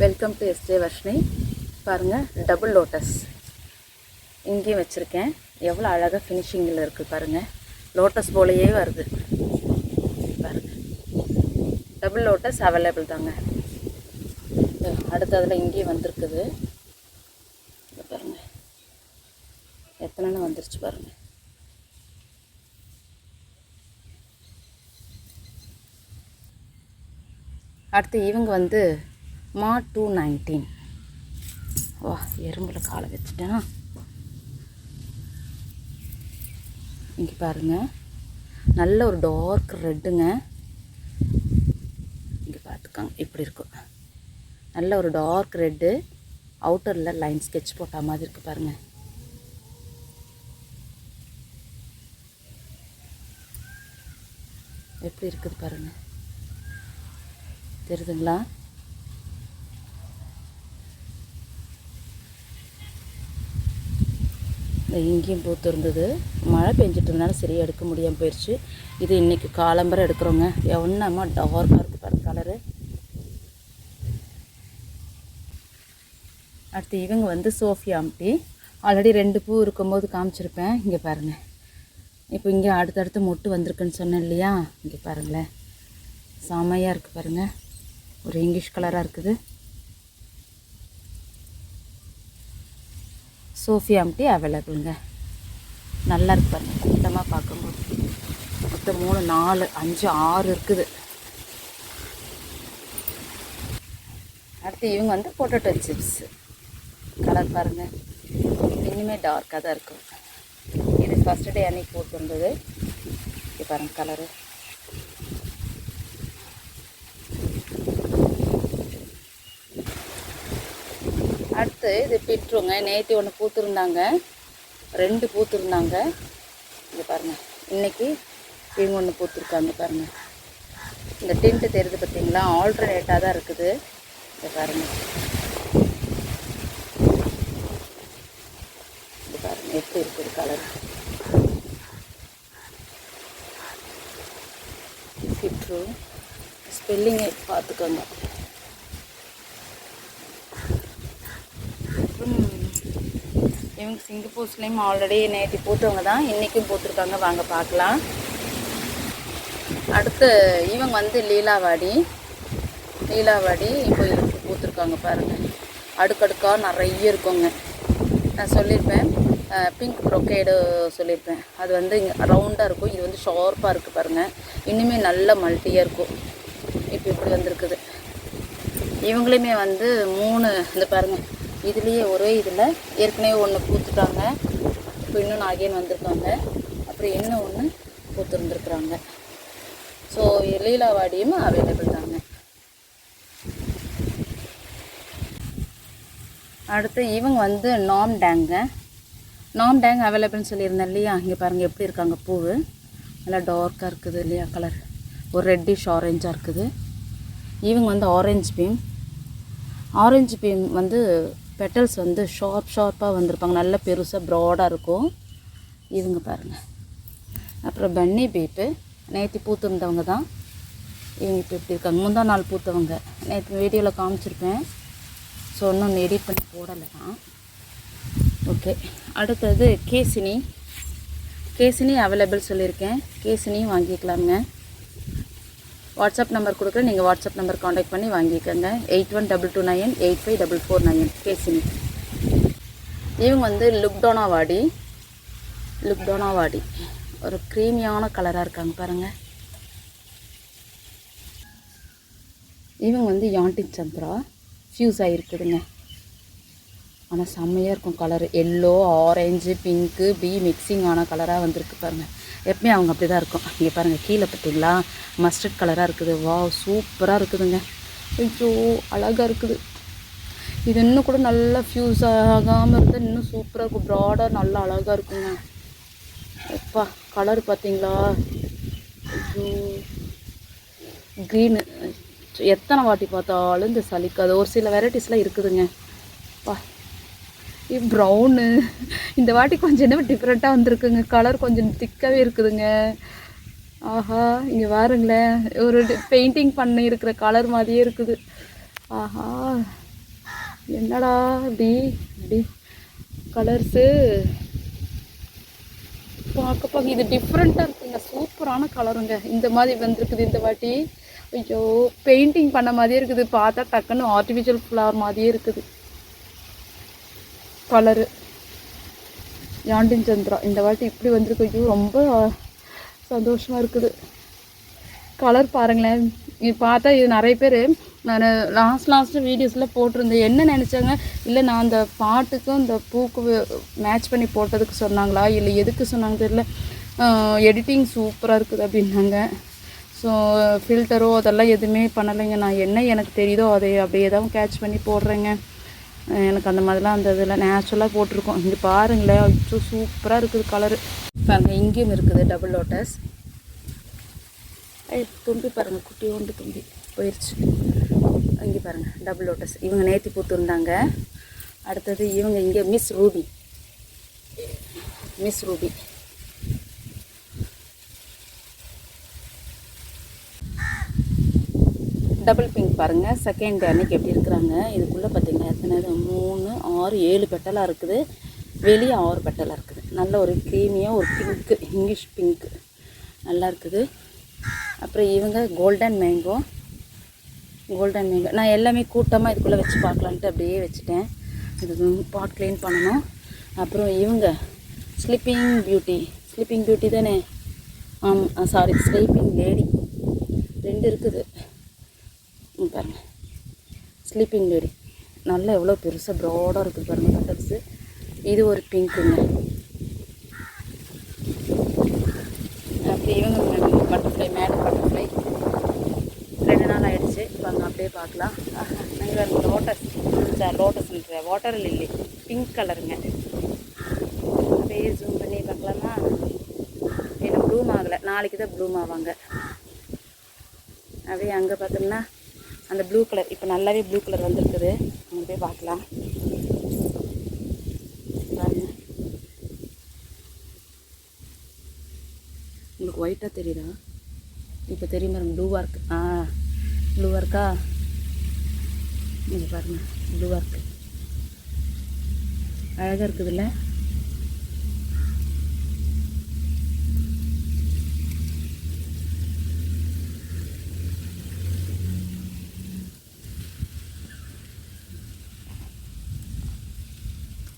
Welcome to SJ Varshini பாருங்கள் double lotus இங்கேயும் வச்சுருக்கேன். எவ்வளோ அழகாக ஃபினிஷிங்கில் இருக்குது பாருங்கள் லோட்டஸ் போலயே வருது. பாருங்கள் டபுள் லோட்டஸ் அவைலபிள் தாங்க. அடுத்ததில் இங்கேயும் வந்திருக்குது. பாருங்கள் எத்தனைன்னு வந்துருச்சு பாருங்கள் அடுத்து இவங்க வந்து மா டூ நைன்டீன் வா எறும்பில் காலை வச்சுட்டேன்னா இங்கே பாருங்க. நல்ல ஒரு டார்க் ரெட்டுங்க இங்கே பார்த்துக்கோங்க இப்படி இருக்கும். நல்ல ஒரு டார்க் ரெட்டு அவுட்டரில் லைன் ஸ்கெட்ச் போட்டால் மாதிரி இருக்குது பாருங்கள் எப்படி இருக்குது பாருங்கள் தெரியுதுங்களா? இங்கேயும் பூத்திருந்தது மழை பெஞ்சிட்டு இருந்தாலும் சரியாக எடுக்க முடியாமல் போயிடுச்சு இது இன்றைக்கி காலம்பரம் எடுக்கிறோங்க. எவ்வளோமா டார்க்காக இருக்குது பாருங்க கலரு அடுத்து இவங்க வந்து சோஃபியா அம்பி ஆல்ரெடி ரெண்டு பூ இருக்கும்போது காமிச்சிருப்பேன். இங்கே பாருங்கள் இப்போ இங்கே அடுத்தடுத்து மொட்டு வந்திருக்குன்னு சொன்னேன் இல்லையா? இங்கே பாருங்களேன். செமையாக இருக்குது பாருங்கள் ஒரு இங்கிலீஷ் கலராக இருக்குது. சோஃபியாம் டீ அவைலபிளுங்க நல்லா இருக்கு பாருங்கள் கூட்டமாக பார்க்கும்போது. மொத்தம் மூணு நாலு அஞ்சு ஆறு இருக்குது. அடுத்து இவங்க வந்து பொட்டேட்டோ சிப்ஸ் கலர் பாருங்கள் இன்னுமே டார்க்காக தான் இருக்கும். இது ஃபஸ்ட்டு டே அன்னைக்கு போட்டிருந்தது. இது பாருங்கள் கலரு அடுத்து இது பிட்டுருங்க நேற்று ஒன்று பூத்துருந்தாங்க. ரெண்டு பூத்துருந்தாங்க. இங்கே பாருங்கள் இன்றைக்கி இவங்க ஒன்று பூத்துருக்காங்க பாருங்கள் இந்த டின்ட்டு தெரியுது பார்த்தீங்களா ஆல்டர்னேட்டாக தான் இருக்குது. இங்கே பாருங்கள் இது பாருங்கள் எப்படி இருக்குது கலர் பிட்ரு. ஸ்பெல்லிங்கை பார்த்துக்கோங்க அப்புறம் இவங்க சிங்கப்பூர்ஸ்லேயும் ஆல்ரெடி நேற்று போட்டவங்க தான். இன்றைக்கும் போட்டிருக்காங்க வாங்க பார்க்கலாம். அடுத்து இவங்க வந்து லீலாவாடி. லீலாவாடி இப்போ இவங்க பூத்துருக்காங்க பாருங்கள் அடுக்கடுக்காக நிறைய இருக்குங்க. நான் சொல்லியிருப்பேன். பிங்க் ப்ரொக்கேடு சொல்லியிருப்பேன். அது வந்து இங்கே ரவுண்டாக இருக்கும். இது வந்து ஷார்ப்பாக இருக்குது பாருங்கள் இன்னுமே நல்ல மல்ட்டியாக இருக்கும். இப்போ இப்படி வந்திருக்குது. இவங்களையுமே வந்து மூணு இந்த பாருங்கள் இதுலேயே ஒரே இதில் ஏற்கனவே ஒன்று பூத்துட்டாங்க. இப்போ இன்னொன்று அகைன் வந்திருக்காங்க. அப்புறம் இன்னும் ஒன்று பூத்துருந்துருக்குறாங்க. ஸோ லீலாவாடியும் அவைலபிள் தாங்க. அடுத்து இவங்க வந்து நாம் டேங்க நாம் டேங் அவைலபிள்னு சொல்லியிருந்தேன் இல்லையா? இங்கே பாருங்கள் எப்படி இருக்காங்க பூவு? நல்லா டார்க்காக இருக்குது இல்லையா கலர் ஒரு ரெட்டிஷ் ஆரஞ்சாக இருக்குது. இவங்க வந்து ஆரஞ்சு பீம் ஆரஞ்சு பீம் வந்து பெட்டல்ஸ் வந்து ஷார்ப் ஷார்ப்பாக வந்திருப்பாங்க. நல்ல பெருசாக ப்ராடாக இருக்கும். இதுங்க பாருங்கள் அப்புறம் பன்னி பீப்பு நேற்று பூத்திருந்தவங்க தான். இவங்க இப்போ இப்படி இருக்காங்க? முந்தா நாள் பூத்தவங்க. நேற்று வீடியோவில் காமிச்சிருப்பேன். ஸோ இன்னும் எடிட் பண்ணி போடலை தான் ஓகே அடுத்தது கேசினி. கேசினி அவைலபிள் சொல்லியிருக்கேன். கேசினியும் வாங்கிக்கலாமுங்க. வாட்ஸ்அப் நம்பர் கொடுக்குறேன் நீங்கள் வாட்ஸ்அப் நம்பர் காண்டாக்ட் பண்ணி வாங்கிக்கோங்க. Eight one double two nine eight five double four nine Keshini இவங்க வந்து லுக்டோனா வாடி லுக்டோனா வாடி ஒரு க்ரீமியான கலராக இருக்காங்க பாருங்கள் இவங்க வந்து யாண்டின் சந்திரா. ஃப்யூஸ் ஆகிருக்குதுங்க ஆனால் செம்மையாக இருக்கும் கலர் எல்லோ ஆரஞ்சு பிங்க்கு பி மிக்சிங் ஆன கலராக வந்திருக்கு பாருங்கள் எப்பவுமே அவங்க அப்படி தான் இருக்கும். இங்கே பாருங்கள் கீழே பார்த்தீங்களா? மஸ்டர்ட் கலராக இருக்குது. வா சூப்பராக இருக்குதுங்க. ஐயோ அழகாக இருக்குது. இது இன்னும் கூட நல்லா ஃப்யூஸ் ஆகாமல் இருந்தால் இன்னும் சூப்பராக இருக்கும். ப்ராடாக நல்லா அழகாக இருக்குங்க. எப்பா கலர் பார்த்தீங்களா? ஐயோ. க்ரீனு எத்தனை வாட்டி பார்த்தாலும் இந்த சலிக்காது ஒரு சில வெரைட்டிஸ்லாம் இருக்குதுங்க. பா ப்ரௌனு இந்த வாட்டி கொஞ்சம் என்ன டிஃப்ரெண்ட்டாக வந்திருக்குங்க. கலர் கொஞ்சம் திக்காகவே இருக்குதுங்க. ஆஹா இங்கே பாருங்களேன். ஒரு பெயிண்டிங் பண்ணி இருக்கிற கலர் மாதிரியே இருக்குது. ஆஹா என்னடா இப்படி இப்படி கலர்ஸு பார்க்க பார்க்க இது டிஃப்ரெண்ட்டாக இருக்குங்க. சூப்பரான கலருங்க இந்த மாதிரி வந்திருக்குது இந்த வாட்டி. ஐயோ பெயிண்டிங் பண்ண மாதிரியே இருக்குது. பார்த்தா டக்குன்னு ஆர்டிஃபிஷியல் ஃப்ளவர் மாதிரியே இருக்குது. கலரு யாண்டின் சந்திரா இந்த வாட்டி இப்படி வந்திருக்கு. ஐயோ ரொம்ப சந்தோஷமாக இருக்குது. கலர் பாருங்களேன். இது பார்த்தா இது நிறைய பேர் நான் லாஸ்ட் லாஸ்ட்டு வீடியோஸில் போட்டிருந்தேன். என்ன நினச்சாங்க? இல்லை நான் அந்த பாட்டுக்கும் இந்த பூக்கு மேட்ச் பண்ணி போட்டதுக்கு சொன்னாங்களா? இல்லை எதுக்கு சொன்னாங்க தெரியல. எடிட்டிங் சூப்பராக இருக்குது அப்படின்னாங்க. ஸோ ஃபில்டரோ அதெல்லாம் எதுவுமே பண்ணலைங்க. நான் என்ன எனக்கு தெரியுதோ அதை அப்படியே தான் கேட்ச் பண்ணி போடுறேங்க. எனக்கு அந்த மாதிரிலாம் அந்த இதில் நேச்சுரலாக போட்டிருக்கோம். இங்கே பாருங்களேன் அச்சோ சூப்பராக இருக்குது கலரு பாருங்க இங்கேயும் இருக்குது டபுள் லோட்டஸ் ஐ தும்பி பாருங்கள் குட்டி ஒன்று தும்பி. போயிடுச்சு இங்கே பாருங்கள் டபுள் லோட்டஸ் இவங்க நேத்தி பூத்துருந்தாங்க. அடுத்தது இவங்க இங்கே miss ruby miss ruby double pink பாருங்கள் செகண்ட் அன்னைக்கு எப்படி இருக்கிறாங்க? இதுக்குள்ளே பார்த்தீங்கன்னா எத்தனை மூணு ஆறு ஏழு பெட்டலாக இருக்குது. வெளியே ஆறு பெட்டலாக இருக்குது. நல்ல ஒரு க்ரீமியாக ஒரு பிங்க்கு இங்கிலீஷ் பிங்க்கு நல்லா இருக்குது. அப்புறம் இவங்க கோல்டன் மேங்கோ கோல்டன் மேங்கோ நான் எல்லாமே கூட்டமாக இதுக்குள்ளே வச்சு பார்க்கலான்ட்டு அப்படியே வச்சுட்டேன். இது பாட் க்ளீன் பண்ணணும். அப்புறம் இவங்க ஸ்லீப்பிங் பியூட்டி ஸ்லீப்பிங் பியூட்டி தானே? ஆமாம் சாரி ஸ்லீப்பிங் லேடி ரெண்டு இருக்குது. பாருங்கள் ஸ்லீப்பிங் லேடி நல்லா எவ்வளோ பெருசாக ப்ராடாக இருக்குது பாருங்கள் பட்டர்ஸு இது ஒரு பிங்க்குங்க அப்படி இவங்க பட்டர்ஃப்ளை மேடம் பட்டர்ஃப்ளை ரெண்டு நாள் ஆகிடுச்சு வாங்க அப்படியே பார்க்கலாம். நாங்கள் lotus sir lotus water lily pink கலருங்க அப்படியே ஜூம் பண்ணி பார்க்கலாமா? இன்னும் ப்ளூம் ஆகலை. நாளைக்கு தான் ப்ளூம் ஆவாங்க. அப்படியே அங்கே பார்த்தோம்னா அந்த ப்ளூ கலர் இப்போ நல்லாவே ப்ளூ கலர் வந்திருக்குது. அங்கே போய் பார்க்கலாம். பாருங்கள் உங்களுக்கு ஒயிட்டாக தெரியுதா? இப்போ தெரியும் பாருங்க ப்ளூவாக இருக்கு ஆ ப்ளூவாக இருக்கா நீங்கள் பாருங்க ப்ளூவாக இருக்கு அழகாக இருக்குதுல்ல?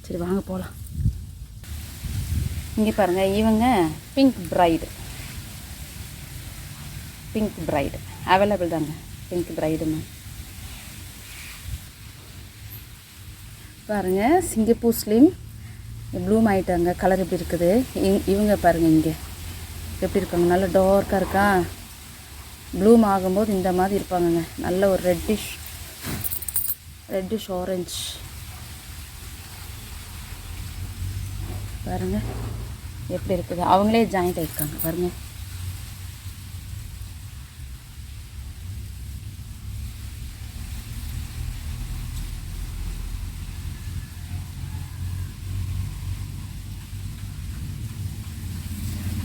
சரி வாங்க போகலாம் இங்கே பாருங்கள் இவங்க pink pride pink pride available தாங்க. பிங்க் பிரைடுன்னு பாருங்கள் சிங்கப்பூர் ஸ்லிம் ப்ளூம் ஆகிட்டாங்க கலர் எப்படி இருக்குது? இவங்க பாருங்கள் இங்கே. எப்படி இருக்காங்க? நல்ல டார்க்காக இருக்கா? ப்ளூம் ஆகும்போது இந்த மாதிரி இருப்பாங்கங்க. நல்ல ஒரு ரெட்டிஷ் ரெட்டிஷ் ஆரஞ்ச் பாருங்கள் எப்படி இருக்குது? அவங்களே ஜாயிண்ட் ஆகிருக்காங்க பாருங்கள்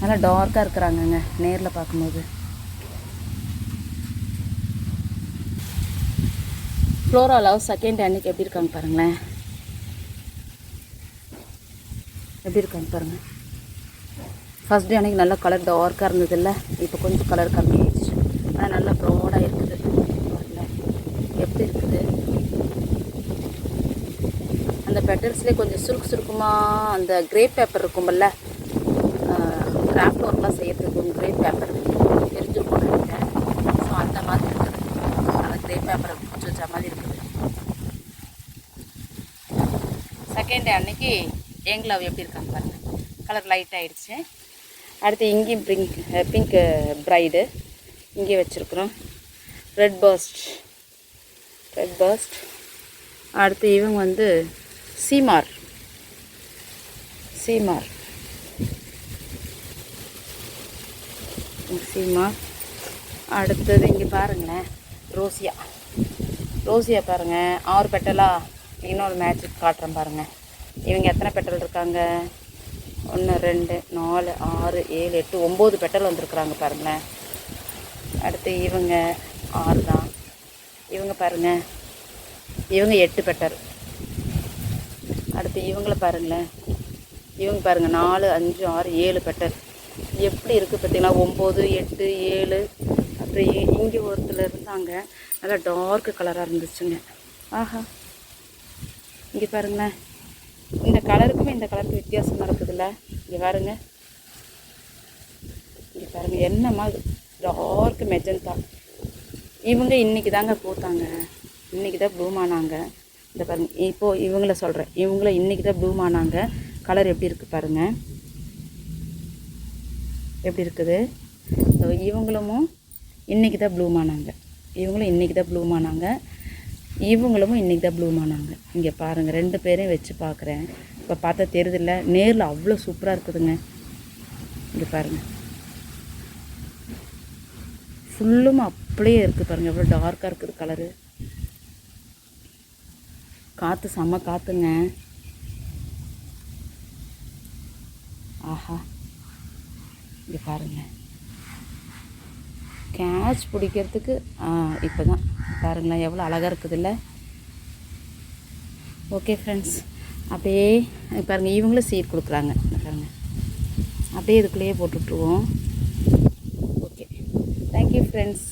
நல்லா டார்க்காக இருக்கிறாங்கங்க நேரில் பார்க்கும்போது. ஃப்ளோரா லவ் செகண்ட் அன்னைக்கு எப்படி இருக்காங்க பாருங்களேன். எப்படி இருக்காங்க பாருங்கள் ஃபஸ்ட் டே அன்னைக்கு நல்லா கலர் டார்க்காக இருந்தது இல்லை? இப்போ கொஞ்சம் கலர் கம்மியாயிடுச்சு ஆனால் நல்லா ப்ரௌடாக இருக்குது. எப்படி இருக்குது? அந்த பெட்டல்ஸ்லேயே கொஞ்சம் சுருக்கு சுருக்குமாக அந்த கிரே பேப்பர் இருக்கும்ல? கிராஃப்ட் ஒர்க்லாம் செய்யறதுக்கு கிரே கிரேப் பேப்பர் தெரிஞ்சிருக்கும் நினைக்கிறேன் ஸோ அந்த மாதிரி இருக்குது. அந்த கிரே பேப்பரை பிடிச்சி வச்ச மாதிரி இருக்குது. செகண்ட் டே அன்னைக்கு எங் எப்படி இருக்காங்க பாருங்க. கலர் லைட் ஆகிடுச்சு அடுத்து இங்கேயும் பிங்க் பிங்க் ப்ரைடு இங்கே வச்சுருக்குறோம். ரெட் பர்ஸ்ட் ரெட் பர்ஸ்ட் அடுத்து இவங்க வந்து சீமார். சீமார். சீமார். அடுத்தது இங்கே பாருங்களேன் ரோசியா. ரோசியா பாருங்கள் ஆறு பெட்டலாக இன்னொரு மேட்சுக்கு காட்டுறேன் பாருங்கள் இவங்க எத்தனை பெட்டல் இருக்காங்க? ஒன்று ரெண்டு நாலு ஆறு ஏழு எட்டு ஒம்பது பெட்டல் வந்திருக்குறாங்க பாருங்களேன். அடுத்து இவங்க ஆறு தான். இவங்க பாருங்கள் இவங்க எட்டு பெட்டல் அடுத்து இவங்கள பாருங்களேன். இவங்க பாருங்கள் நாலு அஞ்சு ஆறு ஏழு பெட்டர் எப்படி இருக்குது பார்த்தீங்களா? ஒம்பது எட்டு ஏழு. அப்புறம் இங்கே ஒருத்தர் இருந்தாங்க. நல்லா டார்க் கலராக இருந்துச்சுங்க. ஆஹா. இங்கே பாருங்களேன். இந்த கலருக்குமே இந்த கலருக்கு வித்தியாசமாக நடக்குதுல்ல இங்கே பாருங்க. இங்கே பாருங்க என்னம்மா டார்க் மெஜந்தா இவங்க இன்றைக்கி தாங்க பூத்தாங்க. இன்னைக்கு தான் ப்ளூம் ஆனாங்க. இந்த பாருங்க இப்போது இவங்கள சொல்கிறேன் இவங்கள இன்றைக்கி தான் ப்ளூம் ஆனாங்க. கலர் எப்படி இருக்குது பாருங்கள் எப்படி இருக்குது? ஸோ இவங்களும் இன்றைக்கி தான் ப்ளூம் ஆனாங்க. இவங்களும் இன்றைக்கி தான் ப்ளூம் ஆனாங்க. இவங்களும் இன்னைக்கு தான் ப்ளூம் ஆனாங்க. இங்கே பாருங்கள் ரெண்டு பேரையும் வச்சு பார்க்குறேன் இப்போ பார்த்தா தெரியுதில்ல நேரில் அவ்வளோ சூப்பராக இருக்குதுங்க. இங்கே பாருங்கள் ஃபுல்லும் அப்படியே இருக்குது பாருங்கள் எவ்வளோ டார்க்காக இருக்குது கலரு காற்று செம்ம காற்றுங்க ஆஹா. இங்கே பாருங்கள் கேட்ச் பிடிக்கிறதுக்கு இப்போ தான் பாருங்களேன் எவ்வளோ அழகாக இருக்குதுல்ல? ஓகே ஃப்ரெண்ட்ஸ் அப்படியே பாருங்கள் இவங்களும் சீட் கொடுக்குறாங்க. பாருங்கள் பாருங்க. அப்படியே இதுக்குள்ளேயே போட்டுட்ருவோம் ஓகே தேங்க்யூ ஃப்ரெண்ட்ஸ்